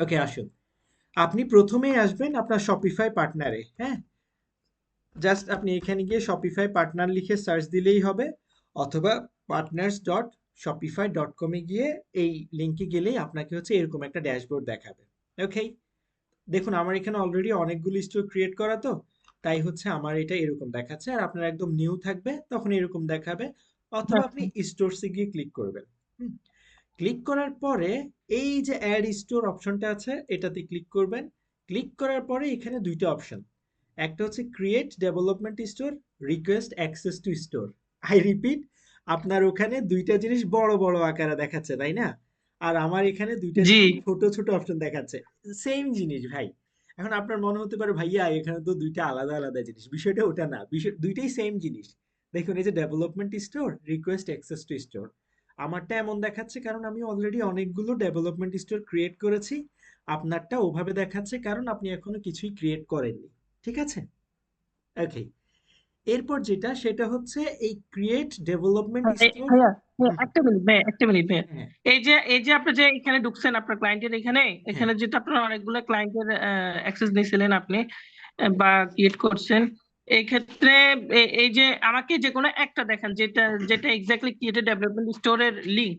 ওকে আসুন। আপনি প্রথমেই আসবেন আপনার শপিফাই পার্টনারে হ্যাঁ? জাস্ট আপনি এখানে গিয়ে শপিফাই পার্টনার লিখে সার্চ দিলেই হবে অথবা পার্টনার্স ডট শপিফাই ডট কমে গিয়ে এই লিঙ্কে গেলেই আপনাকে হচ্ছে এরকম একটা ড্যাশবোর্ড দেখাবে। ওকে দেখুন আমার এখানে অলরেডি অনেকগুলো স্টোর ক্রিয়েট করা তো তাই হচ্ছে আমার এটা এরকম দেখাচ্ছে। আর আপনার একদম নিউ থাকবে তখন এরকম দেখাবে অথবা আপনি স্টোরসে গিয়ে ক্লিক করবেন। ক্লিক করার পরে এই যে অ্যাড স্টোর অপশনটা আছে এটাতে ক্লিক করবেন। ক্লিক করার পরে এখানে দুইটা অপশন। একটা হচ্ছে create development store request access to store I repeat আপনার ওখানে দুইটা জিনিস বড় বড় আকারে দেখাচ্ছে তাই না? আর আমার এখানে দুইটা ছোট ছোট অপশন দেখাচ্ছে। সেম জিনিস ভাই। এখন আপনার মনে হতে পারে ভাইয়া এখানে তো দুইটা আলাদা আলাদা জিনিস। বিষয়টা ওটা না। বিষয় দুইটাই সেম জিনিস। দেখুন এই যে development store request access to store আমারটা এমন দেখাচ্ছে কারণ আমি অলরেডি অনেকগুলো ডেভেলপমেন্ট স্টোর ক্রিয়েট করেছি। আপনারটা ওভাবে দেখাচ্ছে কারণ আপনি এখনও কিছুই ক্রিয়েট করেননি। ঠিক আছে? ওকে এরপর যেটা সেটা হচ্ছে এই ক্রিয়েট ডেভেলপমেন্ট ভাই- ভাইয়া ভাইয়া, একটা মিনিট ভাইয়া একটা মিনিট ভাইয়া। হ্যাঁ। এই যে এই যে আপনি যে এখানে ঢুকছেন আপনার ক্লায়েন্টের এখানে এখানে যেটা আপনার অনেকগুলো ক্লায়েন্টের অ্যাক্সেস নিয়েছিলেন আপনি বা ক্রিয়েট করছেন এই ক্ষেত্রে এ- এই যে আমাকে যে কোনো একটা দেখান, যেটা যেটা এক্স্যাক্টলি ক্রিয়েটেড ডেভেলপমেন্ট স্টোরের লিঙ্ক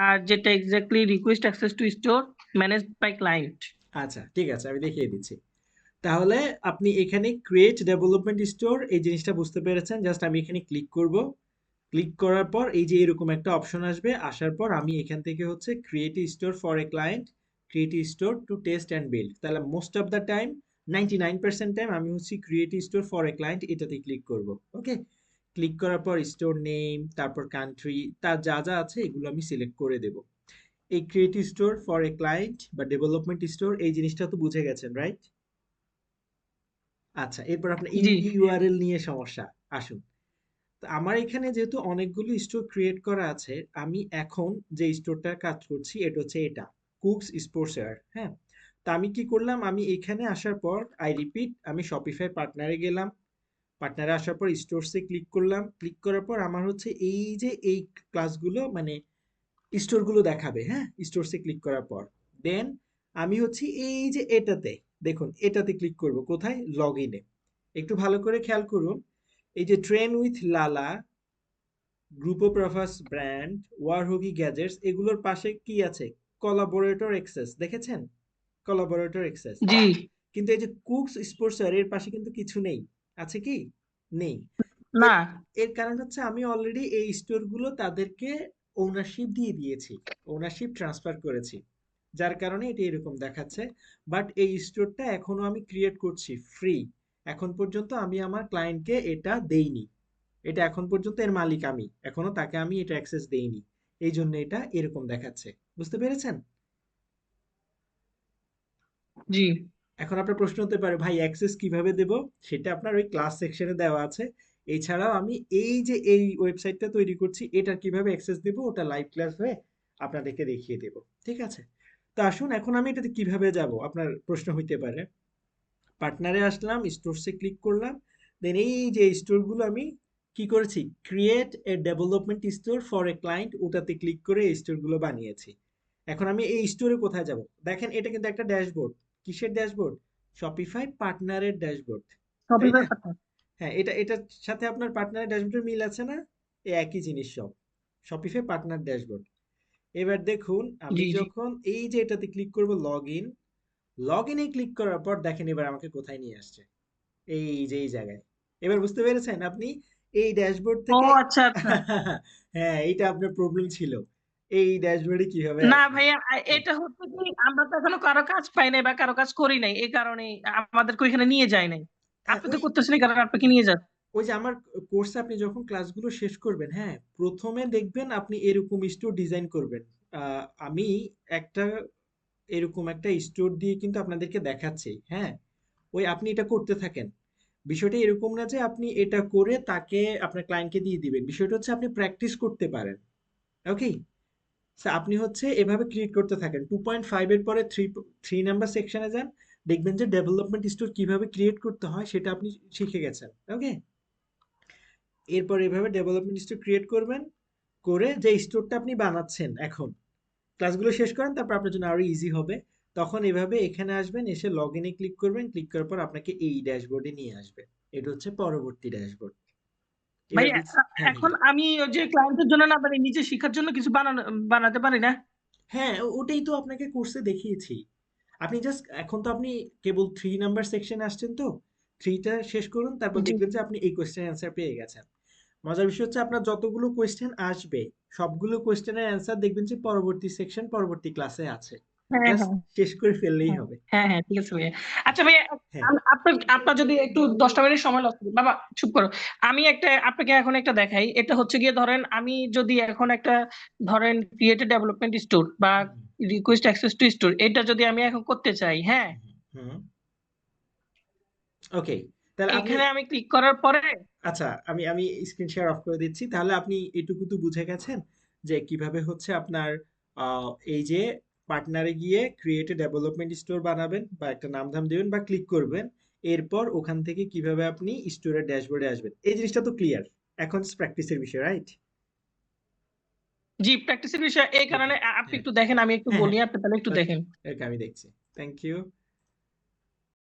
আর যেটা exactly request access to store manage by client আচ্ছা ঠিক আছে, আমি দেখিয়ে দিচ্ছি। তাহলে আপনি এখানে ক্রিয়েট ডেভেলপমেন্ট স্টোর এই জিনিসটা বুঝতে পেরেছেন জাস্ট আমি এখানে ক্লিক করব। ক্লিক করার পর এই যে এরকম একটা অপশন আসবে, আসার পর আমি এখান থেকে হচ্ছে create store for a client create store to test and build তাহলে most of the time ninety nine percent time আমি হচ্ছে create store for a client এটাতে ক্লিক করব ওকে ক্লিক করার পর স্টোর নেম তারপর কান্ট্রি তার যা যা আছে এগুলো আমি সিলেক্ট করে দেব। এই create store for a client বা ডেভেলপমেন্ট স্টোর এই জিনিসটা তো বুঝে গেছেন রাইট আচ্ছা এরপর আপনার ইউআরএল নিয়ে সমস্যা আসুন। তো আমার এখানে যেহেতু অনেকগুলো স্টোর ক্রিয়েট করা আছে আমি এখন যে স্টোরটার কাজ করছি এটা হচ্ছে এটা কুকস স্পোর্টসওয়্যার হ্যাঁ? তা আমি কি করলাম? আমি এখানে আসার পর আই রিপিট আমি শপিফাই পার্টনারে গেলাম। পার্টনারে আসার পর স্টোরসে ক্লিক করলাম। ক্লিক করার পর আমার হচ্ছে এই যে, এই ক্লাসগুলো মানে স্টোরগুলো দেখাবে হ্যাঁ? স্টোরসে ক্লিক করার পর। দেন আমি হচ্ছে এই যে, এটাতে, দেখুন, এটাতে ক্লিক করব। কোথায়? লগ ইনে একটু ভালো করে খেয়াল করুন। এই যে ট্রেন উইথ লালা গ্রুপ অফ প্রফাস ব্র্যান্ড ওয়ারহগি গ্যাজেটস এগুলোর পাশে কি আছে? কলাবোরেটর এক্সেস দেখেছেন? কোলাবোরেটর এক্সেস জি। কিন্তু এই যে কুকস স্পোর্টস এর পাশে কিন্তু কিছু নেই। আছে কি? নেই। না। এর কারণ হচ্ছে আমি অলরেডি এই স্টোরগুলো তাদেরকে ওনারশিপ দিয়ে দিয়েছি। ওনারশিপ ট্রান্সফার করেছি। যার কারণে এটা এরকম দেখাচ্ছে। বাট এই স্টোরটা এখনও আমি ক্রিয়েট করছি ফ্রি এখন পর্যন্ত আমি আমার ক্লায়েন্টকে এটা দেইনি। এটা এখন পর্যন্ত এর মালিক আমি। এখনও তাকে আমি এটা অ্যাক্সেস দেইনি। এই জন্য এটা এরকম দেখাচ্ছে। বুঝতে পেরেছেন? জি। এখন আপনার প্রশ্ন হতে পারে, ভাই অ্যাক্সেস কীভাবে দেব? সেটা আপনার ওই ক্লাস সেকশনে দেওয়া আছে। এছাড়াও আমি এই যে এই ওয়েবসাইটটা তৈরি করছি, এটা কীভাবে অ্যাক্সেস দেব? ওটা লাইভ ক্লাস হয়ে আপনাদেরকে দেখিয়ে দেব। ঠিক আছে? তো আসুন, এখন আমি এটাতে কীভাবে যাব? আপনার প্রশ্ন হইতে পারে। পার্টনারে আসলাম স্টোরসে ক্লিক করলাম। দেন এই যে স্টোরগুলো আমি কি করেছি? Create a development store for a client ওটাতে ক্লিক করে এই স্টোরগুলো বানিয়েছি। এখন আমি এই স্টোরে কোথায় যাব? দেখেন, এটা কিন্তু একটা ড্যাশবোর্ড কিসের ড্যাশবোর্ড শপিফাই পার্টনারের ড্যাশবোর্ড শপিফাই পার্টনার হ্যাঁ এটা এটার সাথে আপনার পার্টনারের ড্যাশবোর্ডের মিল আছে না? এই একই জিনিস সব। শপিফাই পার্টনার ড্যাশবোর্ড এবার দেখুন আমি যখন এই যে এটাতে ক্লিক করব লগ ইন লগ ইনে ক্লিক করার পর দেখেন এবার আমাকে কোথায় নিয়ে আসছে। এই যে এই জায়গায়। এবার বুঝতে পেরেছেন আপনি? এই ড্যাশবোর্ড ও থেকে আচ্ছা আচ্ছা। হ্যাঁ এইটা আপনার প্রবলেম ছিল। এই ড্যাশবোর্ডে কীভাবে না ভাইয়া এটা হচ্ছে কি আমরা তো এখনও কারও কাজ পাই নাই বা কারও কাজ করি নাই এই কারণে আমাদেরকে ওইখানে নিয়ে যায় নাই। হ্যাঁ, আপনি তো করতেছেন এই কারণে আপনাকে নিয়ে যাচ্ছে। ওই যে আমার কোর্সে আপনি যখন ক্লাসগুলো শেষ করবেন হ্যাঁ প্রথমে দেখবেন আপনি এরকম স্টোর ডিজাইন করবেন। আমি একটা এরকম একটা স্টোর দিয়ে কিন্তু আপনাদেরকে দেখাচ্ছি হ্যাঁ। ওই আপনি এটা করতে থাকেন। বিষয়টা এরকম না যে আপনি এটা করে তাকে আপনার ক্লায়েন্টকে দিয়ে দিবেন। বিষয়টা হচ্ছে আপনি প্র্যাকটিস করতে পারেন ওকে আপনি হচ্ছে এভাবে ক্রিয়েট করতে থাকেন। টু পয়েন্ট ফাইভ এর পরে থ্রি থ্রি নাম্বার সেকশনে যান, দেখবেন যে ডেভেলপমেন্ট স্টোর কীভাবে ক্রিয়েট করতে হয় সেটা আপনি শিখে গেছেন। ওকে এরপর এভাবে ডেভেলপমেন্ট স্টোর ক্রিয়েট করবেন, করে যে স্টোরটা আপনি বানাচ্ছেন এখন ক্লাসগুলো শেষ করেন, তারপর আপনার জন্য আরও ইজি হবে। তখন এভাবে এখানে আসবেন, এসে লগ ইনে ক্লিক করবেন ক্লিক করার পর আপনাকে এই ড্যাশবোর্ডে নিয়ে আসবে। এটা হচ্ছে পরবর্তী ড্যাশবোর্ড ভাই হ্যাঁ এখন আমি যে ক্লায়েন্টের জন্য না মানে নিজে শেখার জন্য কিছু বানানো বানাতে পারি না? হ্যাঁ ওটাই তো আপনাকে কোর্সে দেখিয়েছি। আপনি জাস্ট এখন তো আপনি কেবল থ্রি নাম্বার সেকশনে আসছেন তো? থ্রিটা শেষ করুন তারপর দেখবেন যে আপনি এই কোয়েশ্চেন অ্যান্সার পেয়ে গেছেন। মজার বিষয় হচ্ছে আপনার যতগুলো কোয়েশ্চেন আসবে সবগুলো কোয়েশ্চেনের অ্যান্সার দেখবেন যে পরবর্তী সেকশন পরবর্তী ক্লাসে আছে। হ্যাঁ হ্যাঁ। শেষ করে ফেললেই হ্যাঁ। হবে। হ্যাঁ হ্যাঁ ঠিক আছে ভাইয়া। আচ্ছা ভাইয়া আপনার আপনার যদি একটু দশটা মিনিট সময় লাগবে বাবা চুপ করো। আমি একটা আপনাকে এখন একটা দেখাই। এটা হচ্ছে গিয়ে ধরেন আমি যদি এখন একটা ধরেন ক্রিয়েটিভ ডেভেলপমেন্ট স্টোর বা রিকোয়েস্ট অ্যাক্সেস টু স্টোর এটা যদি আমি এখন করতে চাই হ্যাঁ? ওকে তাহলে আপনি এখানে আমি ক্লিক করার পরে আচ্ছা আমি আমি স্ক্রিন শেয়ার অফ করে দিচ্ছি। তাহলে আপনি এটুকু তো বুঝে গেছেন যে কীভাবে হচ্ছে আপনার এই যে পার্টনারে গিয়ে ক্রিয়েট ডেভেলপমেন্ট স্টোর বানাবেন বা একটা নাম ধাম দেবেন বা ক্লিক করবেন। এরপর ওখান থেকে কীভাবে আপনি স্টোরের ড্যাশবোর্ডে আসবেন। এই জিনিসটা তো ক্লিয়ার এখন প্র্যাকটিসের বিষয় রাইট জি প্র্যাকটিসের বিষয়। এই কারণে আপনি হ্যাঁ। একটু দেখেন আমি একটু হ্যাঁ, বলি হ্যাঁ। আপনি তাহলে একটু দেখেন। ওকে আমি দেখছি। Thank you